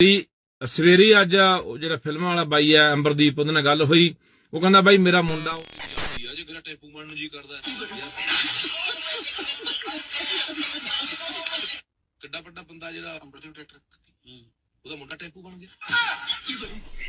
ਵੀ ਸਵੇਰੇ ਅੱਜ ਉਹ ਜਿਹੜਾ ਫਿਲਮਾਂ ਵਾਲਾ ਬਾਈ ਆ, ਅੰਬਰਦੀਪ, ਉਹਦੇ ਨਾਲ ਗੱਲ ਹੋਈ। ਉਹ ਕਹਿੰਦਾ, ਬਾਈ, ਮੇਰਾ ਮੁੰਡਾ ਉਹ ਹੁੰਦੀ ਆ, ਜੇ ਕਿਹੜਾ ਟੈਂਪੂ ਬਣਨ ਨੂੰ ਜੀ ਕਰਦਾ ਕਿੱਡਾ ਵੱਡਾ ਬੰਦਾ ਜਿਹੜਾ ਅੰਬਰਦੀਪ ਟਰੈਕਟਰ ਉਹਦਾ ਮੁੰਡਾ ਟੈਂਪੂ ਬਣ ਗਿਆ।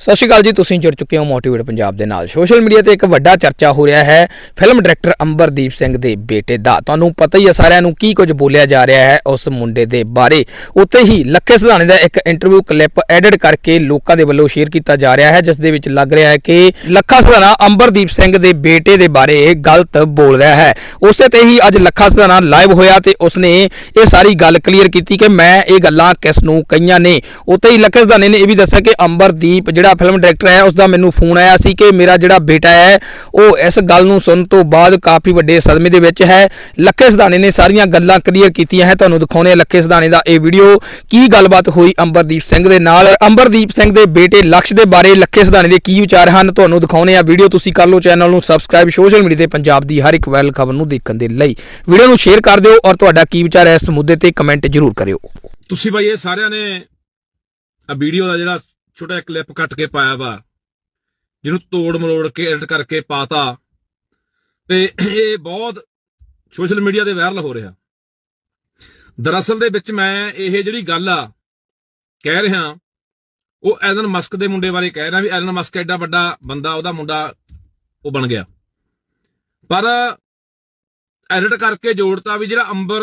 ਸਤਿ ਸ਼੍ਰੀ ਅਕਾਲ ਜੀ, ਤੁਸੀਂ ਜੁੜ ਚੁੱਕੇ ਹੋ ਮੋਟੀਵੇਟ ਪੰਜਾਬ ਦੇ ਨਾਲ। ਸੋਸ਼ਲ ਮੀਡੀਆ ਤੇ ਇੱਕ ਵੱਡਾ ਚਰਚਾ ਹੋ ਰਿਹਾ ਹੈ, ਫਿਲਮ ਡਾਇਰੈਕਟਰ ਅੰਬਰਦੀਪ ਸਿੰਘ ਦੇ ਬੇਟੇ ਦਾ। ਤੁਹਾਨੂੰ ਪਤਾ ਹੀ ਹੈ ਸਾਰਿਆਂ ਨੂੰ ਕੀ ਕੁਝ ਬੋਲਿਆ ਜਾ ਰਿਹਾ ਹੈ ਉਸ ਮੁੰਡੇ ਦੇ ਬਾਰੇ। ਉੱਤੇ ਹੀ ਲੱਖੇ ਸਿਧਾਣੇ ਦਾ ਇੱਕ ਇੰਟਰਵਿਊ ਕਲਿੱਪ ਐਡਿਟ ਕਰਕੇ ਲੋਕਾਂ ਦੇ ਵੱਲੋਂ ਸ਼ੇਅਰ ਕੀਤਾ ਜਾ ਰਿਹਾ ਹੈ, ਜਿਸ ਦੇ ਵਿੱਚ ਲੱਗ ਰਿਹਾ ਹੈ ਕਿ ਲੱਖਾ ਸਿਧਾਣਾ ਅੰਬਰਦੀਪ ਸਿੰਘ ਦੇ ਬੇਟੇ ਦੇ ਬਾਰੇ ਗਲਤ ਬੋਲ ਰਿਹਾ ਹੈ। ਉਸੇ ਤੇ ਹੀ ਅੱਜ ਲੱਖਾ ਸਿਧਾਣਾ ਲਾਈਵ ਹੋਇਆ ਤੇ ਉਸਨੇ ਇਹ ਸਾਰੀ ਗੱਲ ਕਲੀਅਰ ਕੀਤੀ ਕਿ ਮੈਂ ਇਹ ਗੱਲਾਂ ਕਿਸ ਨੂੰ ਕਹੀਆਂ ਨੇ। ਉੱਤੇ ਹੀ ਲੱਖੇ ਸਿਧਾਣੇ ਨੇ ਇਹ ਵੀ ਦੱਸਿਆ ਕਿ ਅੰਬਰਦੀਪ ਜਿਹੜਾ ਫਿਲਮ ਡਾਇਰੈਕਟਰ ਹੈ ਉਸ ਦਾ ਮੈਨੂੰ ਫੋਨ ਆਇਆ ਸੀ ਕਿ ਮੇਰਾ ਜਿਹੜਾ ਬੇਟਾ ਹੈ, ਉਹ ਇਸ ਗੱਲ ਨੂੰ ਸੁਣਨ ਤੋਂ ਬਾਅਦ ਕਾਫੀ ਵੱਡੇ ਸਦਮੇ ਦੇ ਵਿੱਚ ਹੈ। ਲੱਖੇ ਸਿਧਾਣੇ ਨੇ ਸਾਰੀਆਂ ਗੱਲਾਂ ਕਲੀਅਰ ਕੀਤੀਆਂ ਹੈ। ਤੁਹਾਨੂੰ ਦਿਖਾਉਣੇ ਆ ਲੱਖੇ ਦਾ ਇਹ ਵੀਡੀਓ ਕੀ ਗੱਲਬਾਤ ਹੋਈ ਅੰਬਰਦੀਪ ਸਿੰਘ ਦੇ ਨਾਲ? ਅੰਬਰਦੀਪ ਸਿੰਘ ਦੇ ਬੇਟੇ ਲਕਸ਼ ਦੇ ਬਾਰੇ ਲੱਖੇ ਸਿਧਾਣੇ ਦੇ ਕੀ ਵਿਚਾਰ ਹਨ? ਤੁਹਾਨੂੰ ਦਿਖਾਉਣੇ ਆ ਵੀਡੀਓ ਤੁਸੀਂ ਕਰ ਲਓ ਚੈਨਲ ਨੂੰ ਸਬਸਕ੍ਰਾਈਬ ਸੋਸ਼ਲ ਮੀਡੀਆ ਤੇ ਪੰਜਾਬ ਦੀ ਹਰ ਇੱਕ ਵੈਲ ਖਬਰ ਨੂੰ ਦੇਖਣ ਦੇ ਲਈ। ਵੀਡੀਓ ਨੂੰ ਸ਼ੇਅਰ ਕਰ ਦਿਓ ਔਰ ਤੁਹਾਡਾ ਕੀ ਵਿਚਾਰ ਹੈ ਇਸ ਮੁੱਦੇ ਤੇ ਕਮੈਂਟ ਜ਼ਰੂਰ ਕਰਿਓ। ਤੁਸੀਂ ਬਾਈ ਇਹ ਸਾਰਿਆਂ ਨੇ ਆ ਵੀਡੀਓ ਦਾ ਜਿਹੜਾ ਛੋਟਾ ਜਿਹਾ ਕਲਿੱਪ ਕੱਟ ਕੇ ਪਾਇਆ ਵਾ, ਜਿਹਨੂੰ ਤੋੜ ਮਰੋੜ ਕੇ ਐਡਿਟ ਕਰਕੇ ਪਾਤਾ, ਤੇ ਇਹ ਬਹੁਤ ਸੋਸ਼ਲ ਮੀਡੀਆ ਤੇ ਵਾਇਰਲ ਹੋ ਰਿਹਾ। ਦਰਅਸਲ ਦੇ ਵਿੱਚ ਮੈਂ ਇਹ ਜਿਹੜੀ ਗੱਲ ਆ ਕਹਿ ਰਿਹਾ, ਉਹ ਐਲਨ ਮਸਕ ਦੇ ਮੁੰਡੇ ਬਾਰੇ ਕਹਿ ਰਿਹਾ ਵੀ ਐਲਨ ਮਸਕ ਐਡਾ ਵੱਡਾ ਬੰਦਾ, ਉਹਦਾ ਮੁੰਡਾ ਉਹ ਬਣ ਗਿਆ। ਪਰ ਐਡਿਟ ਕਰਕੇ ਜੋੜਤਾ ਵੀ ਜਿਹੜਾ ਅੰਬਰ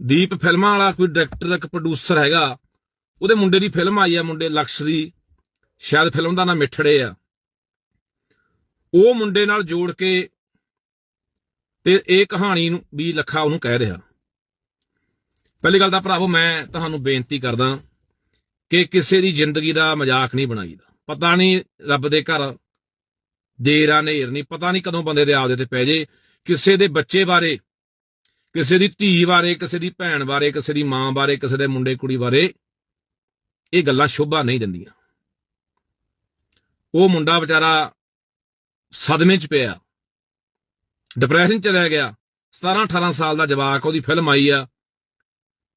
ਦੀਪ ਫਿਲਮਾਂ ਵਾਲਾ ਕੋਈ ਡਾਇਰੈਕਟਰ ਇੱਕ ਪ੍ਰੋਡਿਊਸਰ ਹੈਗਾ ਉਹਦੇ ਮੁੰਡੇ ਦੀ ਫਿਲਮ ਆਈ ਆ ਮੁੰਡੇ ਲਕਸ਼ ਦੀ। ਸ਼ਾਇਦ ਫਿਲਮ ਦਾ ਨਾਮ ਮਿੱਠੜੇ ਆ। ਉਹ ਮੁੰਡੇ ਨਾਲ ਜੋੜ ਕੇ ਤੇ ਇਹ ਕਹਾਣੀ ਨੂੰ ਵੀ ਲੱਖਾ ਉਹਨੂੰ ਕਹਿ ਰਿਹਾ। ਪਹਿਲੀ ਗੱਲ ਤਾਂ ਭਰਾਵੋ ਮੈਂ ਤੁਹਾਨੂੰ ਬੇਨਤੀ ਕਰਦਾ ਕਿ ਕਿਸੇ ਦੀ ਜ਼ਿੰਦਗੀ ਦਾ ਮਜ਼ਾਕ ਨਹੀਂ ਬਣਾਈਦਾ। ਪਤਾ ਨਹੀਂ ਰੱਬ ਦੇ ਘਰ ਦੇਰ ਆ ਨੇਰ ਨਹੀਂ। ਪਤਾ ਨਹੀਂ ਕਦੋਂ ਬੰਦੇ ਦੇ ਆਪਦੇ ਤੇ ਪੈ ਜੇ। ਕਿਸੇ ਦੇ ਬੱਚੇ ਬਾਰੇ, ਕਿਸੇ ਦੀ ਧੀ ਬਾਰੇ, ਕਿਸੇ ਦੀ ਭੈਣ ਬਾਰੇ, ਕਿਸੇ ਦੀ ਮਾਂ ਬਾਰੇ, ਕਿਸੇ ਦੇ ਮੁੰਡੇ ਕੁੜੀ ਬਾਰੇ ਇਹ ਗੱਲਾਂ ਸ਼ੋਭਾ ਨਹੀਂ ਦਿੰਦੀਆਂ। ਉਹ ਮੁੰਡਾ ਵਿਚਾਰਾ ਸਦਮੇ 'ਚ ਪਿਆ। ਡਿਪਰੈਸ਼ਨ 'ਚ ਰਹਿ ਗਿਆ। 17 18 ਸਾਲ ਦਾ ਜਵਾਕ, ਉਹਦੀ ਫਿਲਮ ਆਈ ਆ।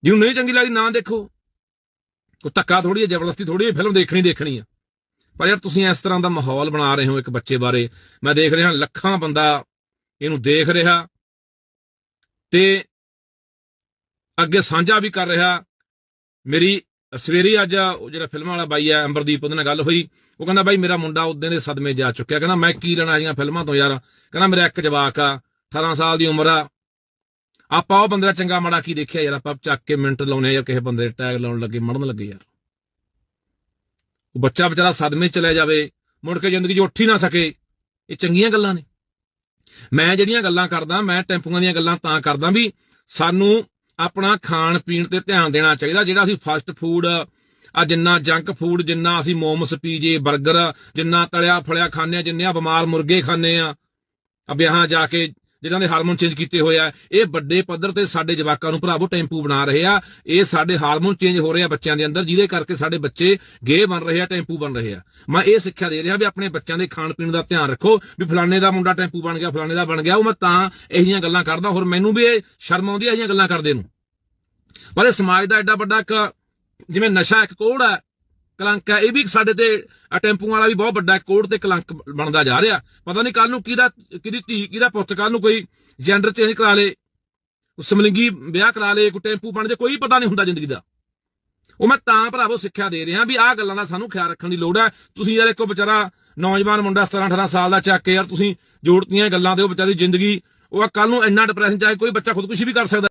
ਜਿਹਨੂੰ ਨਹੀਂ ਚੰਗੀ ਲੱਗਦੀ, ਨਾ ਦੇਖੋ। ਕੋ ਧੱਕਾ ਥੋੜੀ ਹੈ ਜ਼ਬਰਦਸਤੀ ਥੋੜੀ ਹੈ ਫਿਲਮ ਦੇਖਣੀ ਦੇਖਣੀ ਆ। ਪਰ ਯਾਰ ਤੁਸੀਂ ਇਸ ਤਰ੍ਹਾਂ ਦਾ ਮਾਹੌਲ ਬਣਾ ਰਹੇ ਹੋ ਇੱਕ ਬੱਚੇ ਬਾਰੇ। ਮੈਂ ਦੇਖ ਰਿਹਾ, ਲੱਖਾਂ ਬੰਦਾ ਇਹਨੂੰ ਦੇਖ ਰਿਹਾ। ਤੇ ਅੱਗੇ ਸਾਂਝਾ ਵੀ ਕਰ ਰਿਹਾ, ਮੇਰੀ ਸਵੇਰੇ ਅੱਜ ਉਹ ਜਿਹੜਾ ਫਿਲਮਾਂ ਵਾਲਾ ਬਾਈ ਆ, ਅੰਬਰਦੀਪ, ਉਹਦੇ ਨਾਲ ਗੱਲ ਹੋਈ। ਉਹ ਕਹਿੰਦਾ, ਬਾਈ, ਮੇਰਾ ਮੁੰਡਾ ਉਦੋਂ ਦੇ ਸਦਮੇ ਜਾ ਚੁੱਕਿਆ। ਕਹਿੰਦਾ, ਮੈਂ ਕੀ ਲੈਣਾ ਜੀਆਂ ਫਿਲਮਾਂ ਤੋਂ ਯਾਰ? ਕਹਿੰਦਾ, ਮੇਰਾ ਇੱਕ ਜਵਾਕ ਆ 18 ਸਾਲ ਦੀ ਉਮਰ ਆ। ਆਪਾਂ ਉਹ ਬੰਦੇ ਦਾ ਚੰਗਾ ਮਾੜਾ ਕੀ ਦੇਖਿਆ ਯਾਰ? ਆਪਾਂ ਚੱਕ ਕੇ ਮਿੰਟ ਲਾਉਨੇ ਆ ਯਾਰ, ਕਿਸੇ ਬੰਦੇ ਦੇ ਟੈਗ ਲਾਉਣ ਲੱਗੇ, ਮੜਨ ਲੱਗੇ ਯਾਰ। ਉਹ ਬੱਚਾ ਵਿਚਾਰਾ ਸਦਮੇ 'ਚ ਚਲੇ ਜਾਵੇ, ਮੁੜ ਕੇ ਜ਼ਿੰਦਗੀ 'ਚ ਉੱਠ ਹੀ ਨਾ ਸਕੇ। ਇਹ ਚੰਗੀਆਂ ਗੱਲਾਂ ਨੇ। ਮੈਂ ਜਿਹੜੀਆਂ ਗੱਲਾਂ ਕਰਦਾ, ਮੈਂ ਟੈਂਪੂਆਂ ਦੀਆਂ ਗੱਲਾਂ ਤਾਂ ਕਰਦਾ ਵੀ ਸਾਨੂੰ ਆਪਣਾ ਖਾਣ ਪੀਣ ਤੇ ਧਿਆਨ ਦੇਣਾ ਚਾਹੀਦਾ। ਜਿਹੜਾ ਅਸੀਂ ਫਾਸਟ ਫੂਡ ਆ ਜਿੰਨਾ ਜੰਕ ਫੂਡ ਜਿੰਨਾ ਅਸੀਂ ਮੋਮਸ ਪੀਜੇ 버ਗਰ ਜਿੰਨਾ ਤਲਿਆ ਫਲਿਆ ਖਾਂਦੇ ਆ, ਜਿੰਨੇ ਆ ਬਿਮਾਰ ਮੁਰਗੇ ਖਾਂਦੇ ਆ ਆ ਵਿਆਹਾਂ ਜਾ ਕੇ ਜਿਨ੍ਹਾਂ ਦੇ ਹਾਰਮੋਨ ਚੇਂਜ ਕੀਤੇ ਹੋਏ ਆ, ਇਹ ਵੱਡੇ ਪੱਧਰ ਤੇ ਸਾਡੇ ਜਵਾਕਾਂ ਨੂੰ ਭਰਾਵੋ ਟੈਂਪੂ ਬਣਾ ਰਹੇ ਆ। ਇਹ ਸਾਡੇ ਹਾਰਮੋਨ ਚੇਂਜ ਹੋ ਰਹੇ ਆ ਬੱਚਿਆਂ ਦੇ ਅੰਦਰ, ਜਿਹਦੇ ਕਰਕੇ ਸਾਡੇ ਬੱਚੇ ਗੇ ਬਣ ਰਹੇ ਆ, ਟੈਂਪੂ ਬਣ ਰਹੇ ਆ। ਮੈਂ ਇਹ ਸਿੱਖਿਆ ਦੇ ਰਿਹਾ ਵੀ ਆਪਣੇ ਬੱਚਿਆਂ ਦੇ ਖਾਣ ਪੀਣ ਦਾ ਧਿਆਨ ਰੱਖੋ, ਵੀ ਫਲਾਣੇ ਦਾ ਮੁੰਡਾ ਟੈਂਪੂ ਬਣ ਗਿਆ, ਫਲਾਣੇ ਦਾ ਬਣ ਗਿਆ, ਉਹ ਮੈਂ ਤਾਂ ਇਹੋ ਜਿਹੀਆਂ ਗੱਲਾਂ ਕਰਦਾ, ਹੋਰ ਮੈਨੂੰ ਵੀ ਇਹ ਸ਼ਰਮ ਆਉਂਦੀ ਹੈ ਇਹ ਜਿਹੀਆਂ ਗੱਲਾਂ ਕਰਦੇ ਨੂੰ। ਪਰ ਇਹ ਸਮਾਜ ਦਾ ਐਡਾ ਵੱਡਾ ਇੱਕ ਜਿਵੇਂ ਨਸ਼ਾ ਇੱਕ ਕੋੜ ਹੈ ਕਲੰਕ ਹੈ। ਇਹ ਵੀ ਸਾਡੇ ਤੇ ਆਹ ਟੈਂਪੂ ਵਾਲਾ ਵੀ ਬਹੁਤ ਵੱਡਾ ਕੋੜ ਤੇ ਕਲੰਕ ਬਣਦਾ ਜਾ ਰਿਹਾ। ਪਤਾ ਨਹੀਂ ਕੱਲ ਨੂੰ ਕਿਹਦਾ, ਕਿਹਦੀ ਧੀ, ਕਿਹਦਾ ਪੁੱਤ ਕੱਲ ਨੂੰ ਕੋਈ ਜੈਂਡਰ ਚੇਂਜ ਕਰਾ ਲੇ ਸਮਲਿੰਗੀ ਵਿਆਹ ਕਰਾ ਲੇ, ਕੋਈ ਟੈਂਪੂ ਬਣ ਜੇ, ਕੋਈ ਪਤਾ ਨਹੀਂ ਹੁੰਦਾ ਜ਼ਿੰਦਗੀ ਦਾ। ਉਹ ਮੈਂ ਤਾਂ ਭਰਾਵੋ ਸਿੱਖਿਆ ਦੇ ਰਿਹਾ ਵੀ ਆਹ ਗੱਲਾਂ ਦਾ ਸਾਨੂੰ ਖਿਆਲ ਰੱਖਣ ਦੀ ਲੋੜ ਹੈ। ਤੁਸੀਂ ਯਾਰ ਇੱਕੋ ਵਿਚਾਰਾ ਨੌਜਵਾਨ ਮੁੰਡਾ 17 18 ਸਾਲ ਦਾ ਚੱਕ ਕੇ ਯਾਰ ਤੁਸੀਂ ਜੋੜਤੀਆਂ ਗੱਲਾਂ ਦੇ ਉਹ ਵਿਚਾਰੀ ਜ਼ਿੰਦਗੀ, ਉਹ ਕੱਲ ਨੂੰ ਇੰਨਾ ਡਿਪਰੈਸ਼ਨ ਚ ਆਏ ਕੋਈ ਬੱਚਾ ਖੁਦਕੁਸ਼ੀ ਵੀ ਕਰ ਸਕਦਾ।